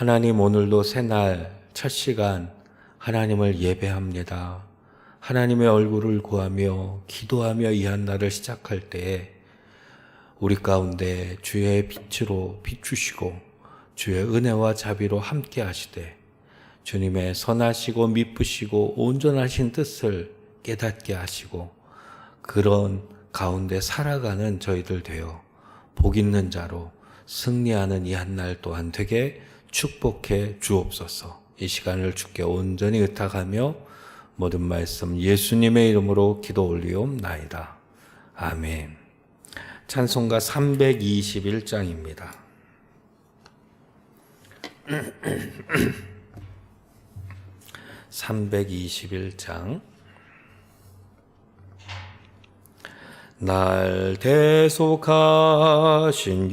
하나님 오늘도 새날 첫 시간 하나님을 예배합니다. 하나님의 얼굴을 구하며 기도하며 이 한 날을 시작할 때에 우리 가운데 주의 빛으로 비추시고 주의 은혜와 자비로 함께 하시되 주님의 선하시고 미쁘시고 온전하신 뜻을 깨닫게 하시고 그런 가운데 살아가는 저희들 되어 복 있는 자로 승리하는 이 한 날 또한 되게 축복해 주옵소서. 이 시간을 주께 온전히 의탁하며 모든 말씀 예수님의 이름으로 기도 올리옵나이다. 아멘. 찬송가 321장입니다. (321장) 날 대속하신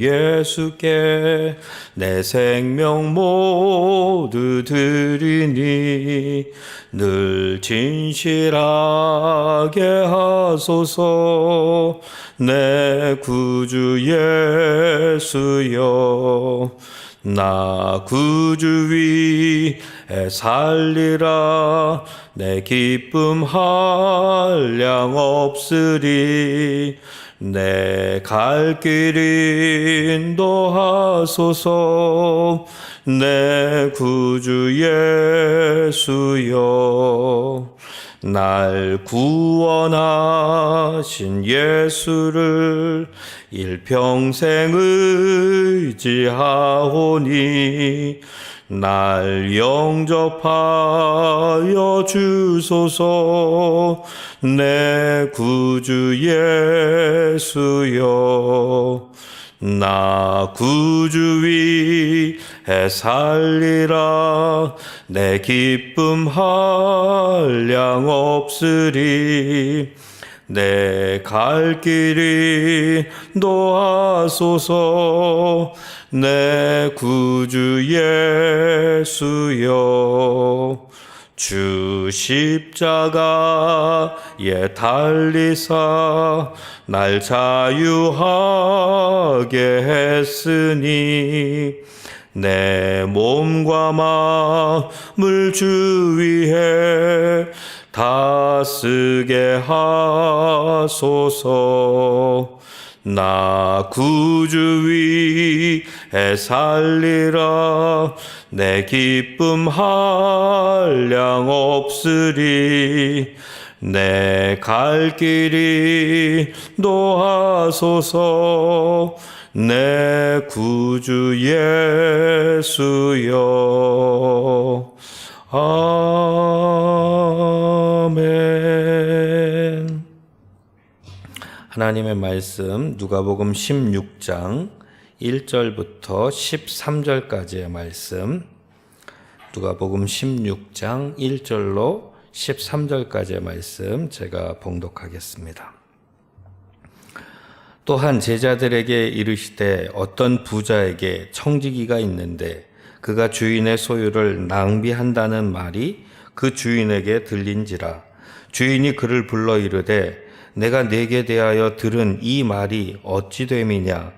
예수께 내 생명 모두 드리니 늘 진실하게 하소서. 내 구주 예수여 나 구주 위에 살리라. 내 기쁨 한량 없으리. 내 갈 길 인도하소서. 내 구주 예수여 날 구원하신 예수를 일평생 의지하오니 날 영접하여 주소서 내 구주 예수여 나 구주 위에 살리라. 내 기쁨 한량 없으리. 내 갈 길이 노하소서. 내 구주 예수여 주 십자가에 달리사 날 자유하게 했으니 내 몸과 마음을 주 위해 다 쓰게 하소서. 나 구주 위 에 살리라. 내 기쁨 한량 없으리. 내 갈 길이 노하소서. 내 구주 예수여. 아멘. 하나님의 말씀 누가복음 16장 1절부터 13절까지의 말씀. 누가복음 16장 1절로 13절까지의 말씀 제가 봉독하겠습니다. 또한 제자들에게 이르시되 어떤 부자에게 청지기가 있는데 그가 주인의 소유를 낭비한다는 말이 그 주인에게 들린지라. 주인이 그를 불러 이르되 내가 내게 대하여 들은 이 말이 어찌 됨이냐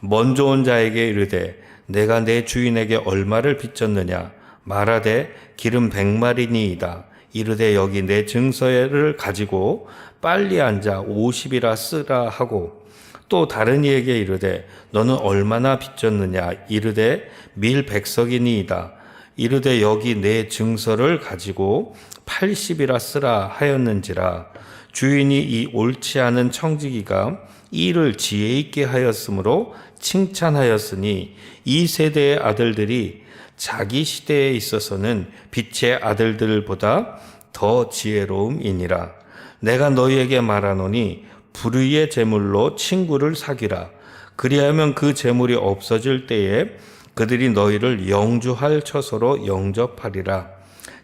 먼저 온 자에게 이르되 내가 내 주인에게 얼마를 빚졌느냐? 말하되 기름 백마리니이다. 이르되 여기 내 증서를 가지고 빨리 앉아 오십이라 쓰라 하고 또 다른 이에게 이르되 너는 얼마나 빚졌느냐? 이르되 밀 백석이니이다. 이르되 여기 내 증서를 가지고 80이라 쓰라 하였는지라 주인이 이 옳지 않은 청지기가 이를 지혜 있게 하였으므로 칭찬하였으니 이 세대의 아들들이 자기 시대에 있어서는 빛의 아들들보다 더 지혜로움이니라 내가 너희에게 말하노니 불의의 재물로 친구를 사귀라 그리하면 그 재물이 없어질 때에 그들이 너희를 영주할 처소로 영접하리라.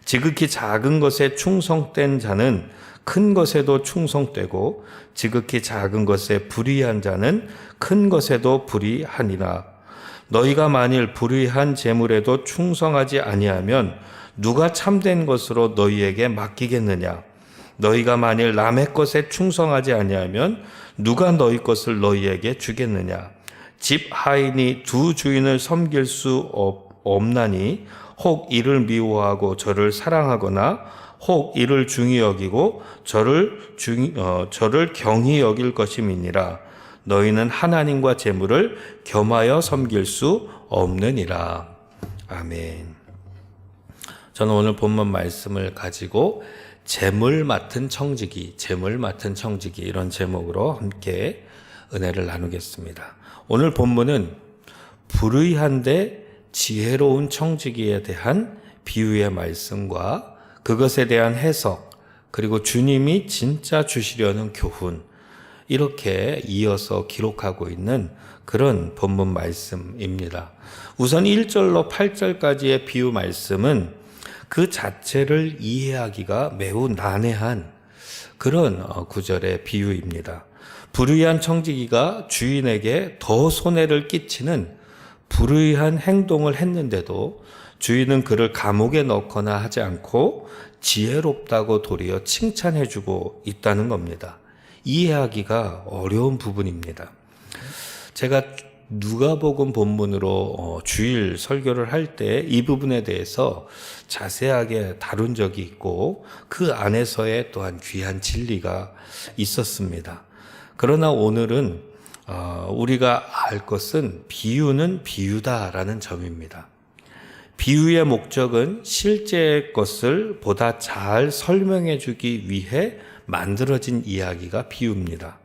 지극히 작은 것에 충성된 자는 큰 것에도 충성되고 지극히 작은 것에 불의한 자는 큰 것에도 불의하니라. 너희가 만일 불의한 재물에도 충성하지 아니하면 누가 참된 것으로 너희에게 맡기겠느냐? 너희가 만일 남의 것에 충성하지 아니하면 누가 너희 것을 너희에게 주겠느냐? 집 하인이 두 주인을 섬길 수 없, 없나니 혹 이를 미워하고 저를 사랑하거나 혹 이를 중히 여기고 저를 중 어, 저를 경히 여길 것임이니라 너희는 하나님과 재물을 겸하여 섬길 수 없느니라 아멘. 저는 오늘 본문 말씀을 가지고 재물 맡은 청지기, 재물 맡은 청지기 이런 제목으로 함께 은혜를 나누겠습니다. 오늘 본문은 불의한데 지혜로운 청지기에 대한 비유의 말씀과 그것에 대한 해석, 그리고 주님이 진짜 주시려는 교훈, 이렇게 이어서 기록하고 있는 그런 본문 말씀입니다. 우선 1절로 8절까지의 비유 말씀은 그 자체를 이해하기가 매우 난해한 그런 어, 구절의 비유입니다. 불의한 청지기가 주인에게 더 손해를 끼치는 불의한 행동을 했는데도 주인은 그를 감옥에 넣거나 하지 않고 지혜롭다고 도리어 칭찬해주고 있다는 겁니다. 이해하기가 어려운 부분입니다. 제가 누가복음 본문으로 어, 주일 설교를 할 때 이 부분에 대해서 자세하게 다룬 적이 있고 그 안에서의 또한 귀한 진리가 있었습니다. 그러나 오늘은 어, 우리가 알 것은 비유는 비유다라는 점입니다. 비유의 목적은 실제의 것을 보다 잘 설명해 주기 위해 만들어진 이야기가 비유입니다.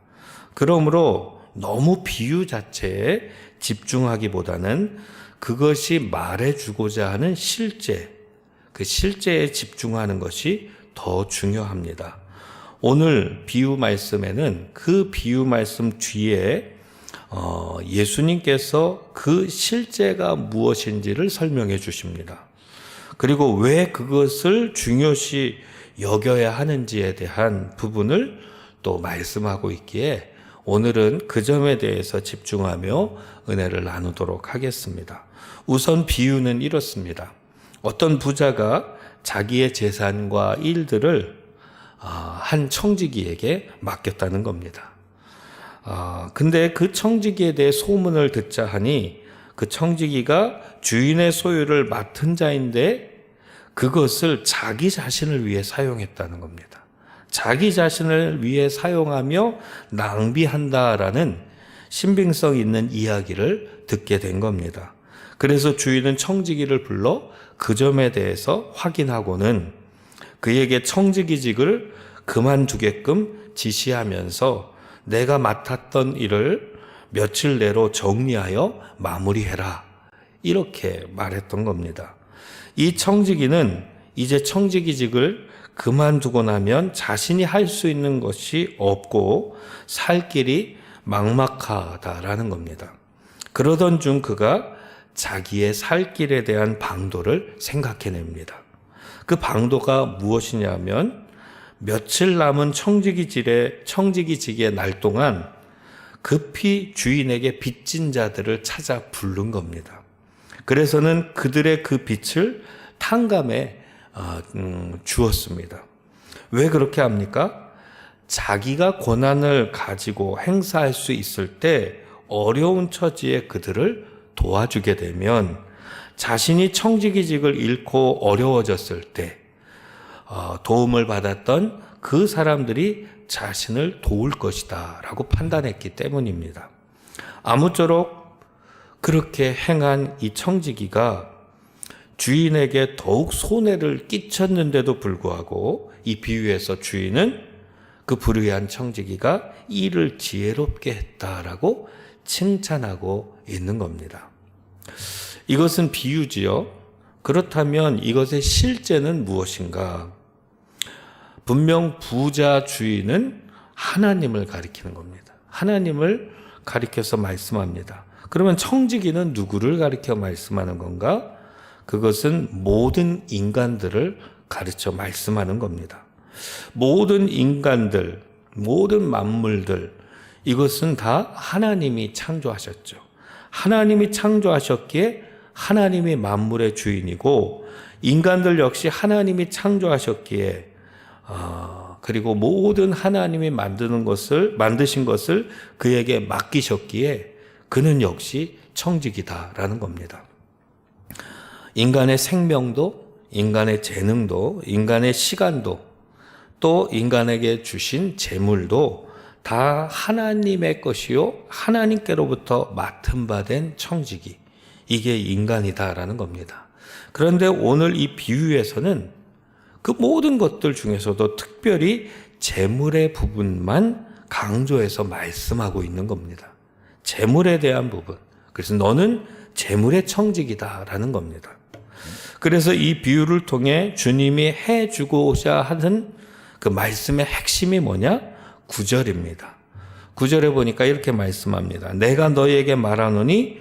그러므로 너무 비유 자체에 집중하기보다는 그것이 말해주고자 하는 실제, 그 실제에 집중하는 것이 더 중요합니다. 오늘 비유 말씀에는 그 비유 말씀 뒤에 어, 예수님께서 그 실제가 무엇인지를 설명해 주십니다. 그리고 왜 그것을 중요시 여겨야 하는지에 대한 부분을 또 말씀하고 있기에 오늘은 그 점에 대해서 집중하며 은혜를 나누도록 하겠습니다. 우선 비유는 이렇습니다. 어떤 부자가 자기의 재산과 일들을 아, 한 청지기에게 맡겼다는 겁니다. 아, 근데 그 청지기에 대해 소문을 듣자 하니 그 청지기가 주인의 소유를 맡은 자인데 그것을 자기 자신을 위해 사용했다는 겁니다. 자기 자신을 위해 사용하며 낭비한다라는 신빙성 있는 이야기를 듣게 된 겁니다. 그래서 주인은 청지기를 불러 그 점에 대해서 확인하고는 그에게 청지기직을 그만두게끔 지시하면서 내가 맡았던 일을 며칠 내로 정리하여 마무리해라. 이렇게 말했던 겁니다. 이 청지기는 이제 청지기직을 그만두고 나면 자신이 할 수 있는 것이 없고 살 길이 막막하다라는 겁니다. 그러던 중 그가 자기의 살 길에 대한 방도를 생각해냅니다. 그 방도가 무엇이냐면 며칠 남은 청지기질의 청지기직의 날 동안 급히 주인에게 빚진 자들을 찾아 부른 겁니다. 그래서는 그들의 그 빚을 탕감에 어, 음, 주었습니다. 왜 그렇게 합니까? 자기가 권한을 가지고 행사할 수 있을 때 어려운 처지에 그들을 도와주게 되면 자신이 청지기직을 잃고 어려워졌을 때 어, 도움을 받았던 그 사람들이 자신을 도울 것이다 라고 판단했기 때문입니다. 아무쪼록 그렇게 행한 이 청지기가 주인에게 더욱 손해를 끼쳤는데도 불구하고 이 비유에서 주인은 그 불의한 청지기가 일을 지혜롭게 했다라고 칭찬하고 있는 겁니다. 이것은 비유지요. 그렇다면 이것의 실제는 무엇인가? 분명 부자 주인은 하나님을 가리키는 겁니다. 하나님을 가리켜서 말씀합니다. 그러면 청지기는 누구를 가리켜 말씀하는 건가? 그것은 모든 인간들을 가르쳐 말씀하는 겁니다. 모든 인간들, 모든 만물들, 이것은 다 하나님이 창조하셨죠. 하나님이 창조하셨기에 하나님이 만물의 주인이고, 인간들 역시 하나님이 창조하셨기에, 아, 그리고 모든 하나님이 만드는 것을, 만드신 것을 그에게 맡기셨기에 그는 역시 청직이다라는 겁니다. 인간의 생명도, 인간의 재능도, 인간의 시간도, 또 인간에게 주신 재물도 다 하나님의 것이요, 하나님께로부터 맡은 바 된 청지기. 이게 인간이다라는 겁니다. 그런데 오늘 이 비유에서는 그 모든 것들 중에서도 특별히 재물의 부분만 강조해서 말씀하고 있는 겁니다. 재물에 대한 부분. 그래서 너는 재물의 청직이다라는 겁니다. 그래서 이 비유를 통해 주님이 해 주고자 하는 그 말씀의 핵심이 뭐냐? 구절입니다. 구절에 보니까 이렇게 말씀합니다. 내가 너희에게 말하노니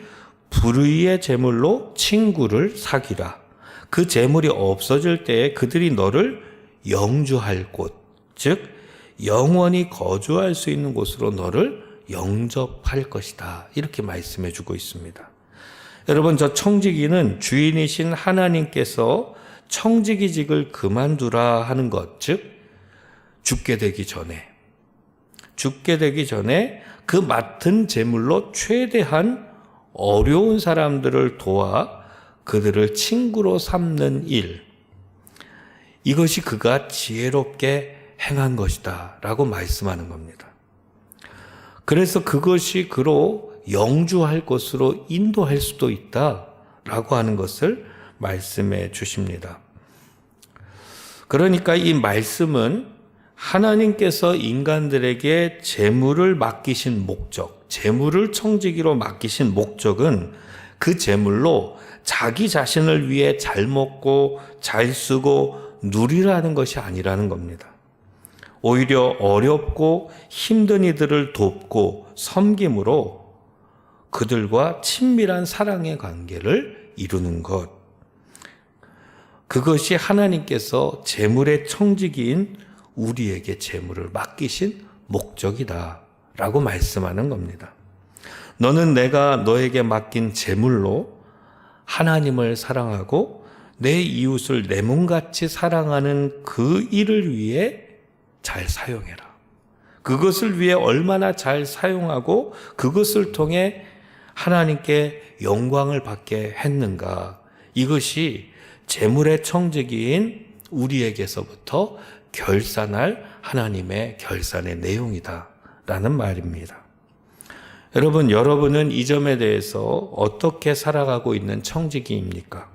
불의의 재물로 친구를 사귀라. 그 재물이 없어질 때에 그들이 너를 영주할 곳, 즉 영원히 거주할 수 있는 곳으로 너를 영접할 것이다. 이렇게 말씀해 주고 있습니다. 여러분 저 청지기는 주인이신 하나님께서 청지기직을 그만두라 하는 것, 즉 죽게 되기 전에 죽게 되기 전에 그 맡은 재물로 최대한 어려운 사람들을 도와 그들을 친구로 삼는 일. 이것이 그가 지혜롭게 행한 것이다. 라고 말씀하는 겁니다. 그래서 그것이 그로 영주할 것으로 인도할 수도 있다. 라고 하는 것을 말씀해 주십니다. 그러니까 이 말씀은 하나님께서 인간들에게 재물을 맡기신 목적, 재물을 청지기로 맡기신 목적은 그 재물로 자기 자신을 위해 잘 먹고 잘 쓰고 누리라는 것이 아니라는 겁니다. 오히려 어렵고 힘든 이들을 돕고 섬김으로 그들과 친밀한 사랑의 관계를 이루는 것. 그것이 하나님께서 재물의 청지기인 우리에게 재물을 맡기신 목적이다. 라고 말씀하는 겁니다. 너는 내가 너에게 맡긴 재물로 하나님을 사랑하고 내 이웃을 내 몸같이 사랑하는 그 일을 위해 잘 사용해라. 그것을 위해 얼마나 잘 사용하고 그것을 통해 하나님께 영광을 받게 했는가. 이것이 재물의 청지기인 우리에게서부터 결산할 하나님의 결산의 내용이다. 라는 말입니다. 여러분, 여러분은 이 점에 대해서 어떻게 살아가고 있는 청지기입니까?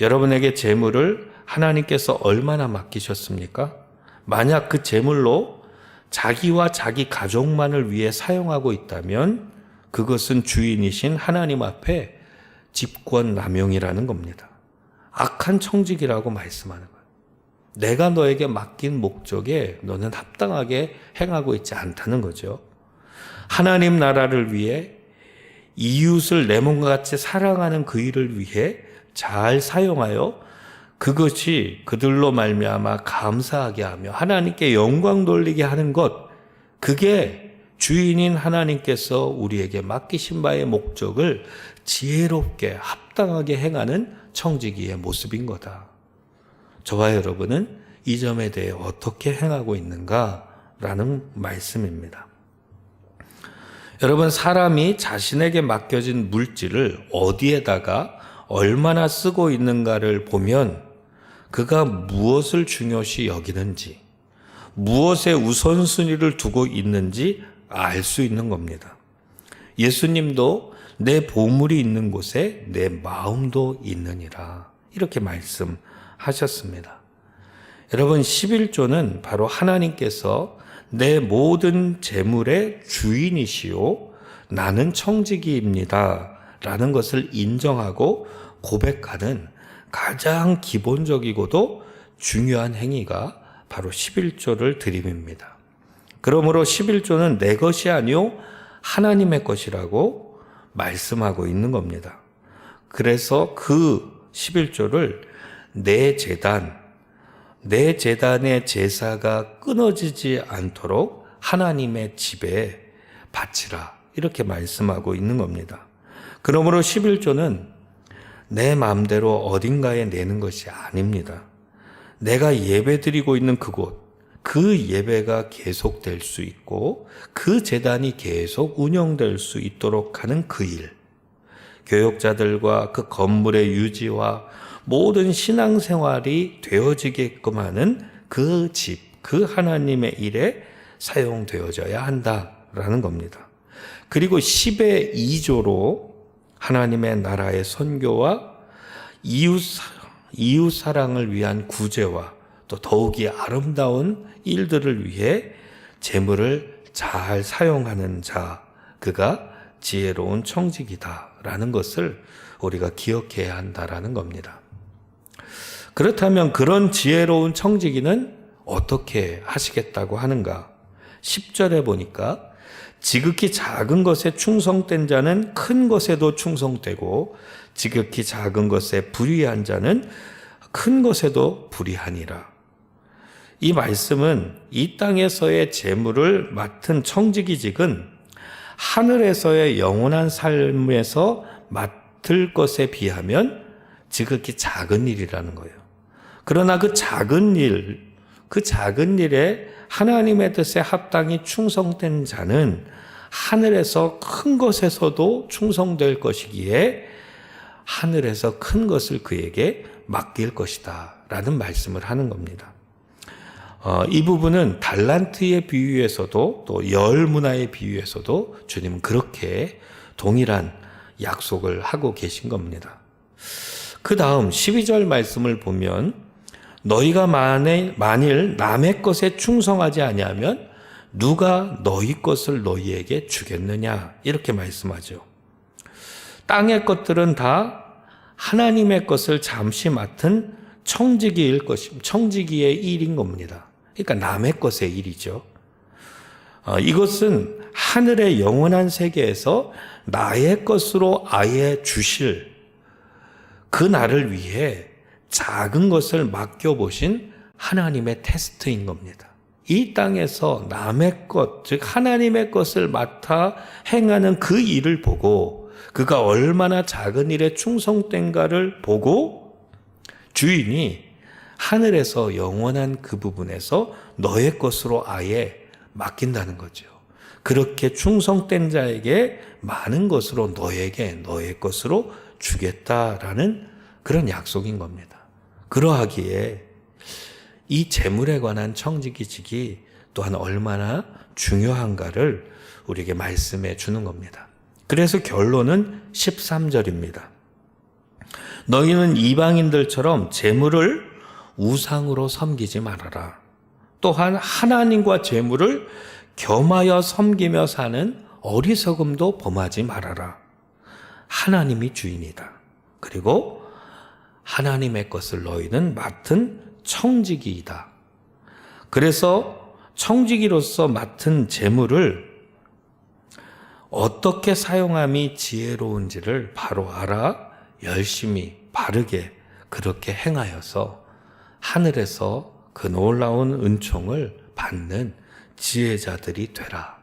여러분에게 재물을 하나님께서 얼마나 맡기셨습니까? 만약 그 재물로 자기와 자기 가족만을 위해 사용하고 있다면 그것은 주인이신 하나님 앞에 집권 남용이라는 겁니다. 악한 청직이라고 말씀하는 거예요. 내가 너에게 맡긴 목적에 너는 합당하게 행하고 있지 않다는 거죠. 하나님 나라를 위해 이웃을 내 몸과 같이 사랑하는 그 일을 위해 잘 사용하여 그것이 그들로 말미암아 감사하게 하며 하나님께 영광 돌리게 하는 것 그게 주인인 하나님께서 우리에게 맡기신 바의 목적을 지혜롭게 합당하게 행하는 청지기의 모습인 거다. 저와 여러분은 이 점에 대해 어떻게 행하고 있는가라는 말씀입니다. 여러분, 사람이 자신에게 맡겨진 물질을 어디에다가 얼마나 쓰고 있는가를 보면 그가 무엇을 중요시 여기는지, 무엇에 우선순위를 두고 있는지 알 수 있는 겁니다. 예수님도 내 보물이 있는 곳에 내 마음도 있느니라. 이렇게 말씀하셨습니다. 여러분, 11조는 바로 하나님께서 내 모든 재물의 주인이시요. 나는 청지기입니다. 라는 것을 인정하고 고백하는 가장 기본적이고도 중요한 행위가 바로 11조를 드림입니다. 그러므로 11조는 내 것이 아니요 하나님의 것이라고 말씀하고 있는 겁니다. 그래서 그 11조를 내 재단, 내 재단의 제사가 끊어지지 않도록 하나님의 집에 바치라. 이렇게 말씀하고 있는 겁니다. 그러므로 11조는 내 마음대로 어딘가에 내는 것이 아닙니다. 내가 예배 드리고 있는 그곳, 그 예배가 계속될 수 있고 그 재단이 계속 운영될 수 있도록 하는 그 일. 교역자들과 그 건물의 유지와 모든 신앙생활이 되어지게끔 하는 그 집, 그 하나님의 일에 사용되어져야 한다라는 겁니다. 그리고 10의 2조로 하나님의 나라의 선교와 이웃, 이웃 사랑을 위한 구제와 또 더욱이 아름다운 일들을 위해 재물을 잘 사용하는 자, 그가 지혜로운 청직이다라는 것을 우리가 기억해야 한다라는 겁니다. 그렇다면 그런 지혜로운 청지기는 어떻게 하시겠다고 하는가? 10절에 보니까 지극히 작은 것에 충성된 자는 큰 것에도 충성되고 지극히 작은 것에 불의한 자는 큰 것에도 불의하니라. 이 말씀은 이 땅에서의 재물을 맡은 청지기직은 하늘에서의 영원한 삶에서 맡을 것에 비하면 지극히 작은 일이라는 거예요. 그러나 그 작은 일, 그 작은 일에 하나님의 뜻에 합당히 충성된 자는 하늘에서 큰 것에서도 충성될 것이기에 하늘에서 큰 것을 그에게 맡길 것이다. 라는 말씀을 하는 겁니다. 어, 이 부분은 달란트의 비유에서도 또 열 문화의 비유에서도 주님은 그렇게 동일한 약속을 하고 계신 겁니다. 그 다음 12절 말씀을 보면 너희가 만일, 남의 것에 충성하지 아니하면 누가 너희 것을 너희에게 주겠느냐 이렇게 말씀하죠. 땅의 것들은 다 하나님의 것을 잠시 맡은 청지기일 것임, 청지기의 일인 겁니다. 그러니까 남의 것의 일이죠. 어, 이것은 하늘의 영원한 세계에서 나의 것으로 아예 주실 그 날을 위해 작은 것을 맡겨보신 하나님의 테스트인 겁니다. 이 땅에서 남의 것, 즉 하나님의 것을 맡아 행하는 그 일을 보고 그가 얼마나 작은 일에 충성된가를 보고 주인이 하늘에서 영원한 그 부분에서 너의 것으로 아예 맡긴다는 거죠. 그렇게 충성된 자에게 많은 것으로 너에게 너의 것으로 주겠다라는 그런 약속인 겁니다. 그러하기에 이 재물에 관한 청지기직이 또한 얼마나 중요한가를 우리에게 말씀해 주는 겁니다. 그래서 결론은 13절입니다. 너희는 이방인들처럼 재물을 우상으로 섬기지 말아라. 또한 하나님과 재물을 겸하여 섬기며 사는 어리석음도 범하지 말아라. 하나님이 주인이다. 그리고 하나님의 것을 너희는 맡은 청지기이다. 그래서 청지기로서 맡은 재물을 어떻게 사용함이 지혜로운지를 바로 알아 열심히 바르게 그렇게 행하여서 하늘에서 그 놀라운 은총을 받는 지혜자들이 되라.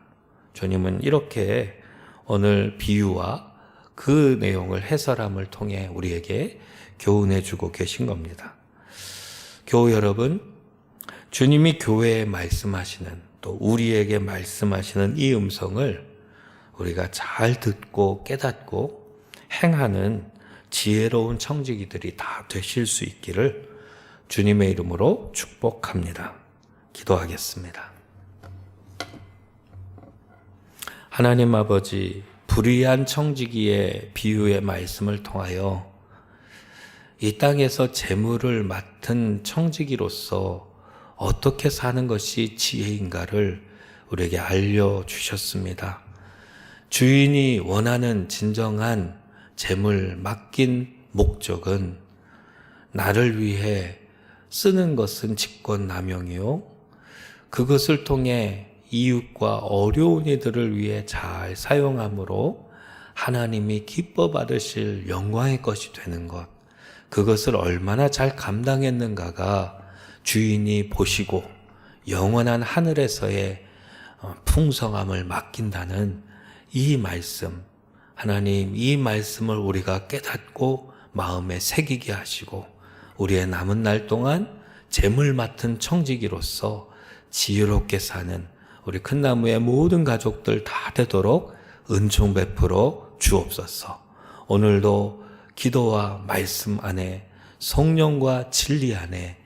주님은 이렇게 오늘 비유와 그 내용을 해설함을 통해 우리에게 교훈해 주고 계신 겁니다. 교우 여러분, 주님이 교회에 말씀하시는 또 우리에게 말씀하시는 이 음성을 우리가 잘 듣고 깨닫고 행하는 지혜로운 청지기들이 다 되실 수 있기를 주님의 이름으로 축복합니다. 기도하겠습니다. 하나님 아버지, 불의한 청지기의 비유의 말씀을 통하여 이 땅에서 재물을 맡은 청지기로서 어떻게 사는 것이 지혜인가를 우리에게 알려주셨습니다. 주인이 원하는 진정한 재물 맡긴 목적은 나를 위해 쓰는 것은 직권남용이요. 그것을 통해 이웃과 어려운 이들을 위해 잘 사용함으로 하나님이 기뻐 받으실 영광의 것이 되는 것. 그것을 얼마나 잘 감당했는가가 주인이 보시고 영원한 하늘에서의 어, 풍성함을 맡긴다는 이 말씀, 하나님 이 말씀을 우리가 깨닫고 마음에 새기게 하시고 우리의 남은 날 동안 재물 맡은 청지기로서 지혜롭게 사는 우리 큰 나무의 모든 가족들 다 되도록 은총 베풀어 주옵소서. 오늘도 기도와 말씀 안에 성령과 진리 안에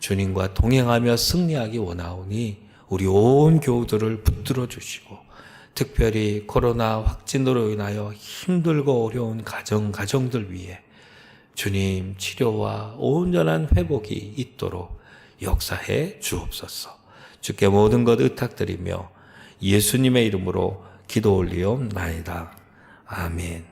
주님과 동행하며 승리하기 원하오니 우리 온 교우들을 붙들어 주시고 특별히 코로나 확진으로 인하여 힘들고 어려운 가정 가정들 위해 주님 치료와 온전한 회복이 있도록 역사해 주옵소서. 주께 모든 것 의탁드리며 예수님의 이름으로 기도 올리옵나이다. 아멘.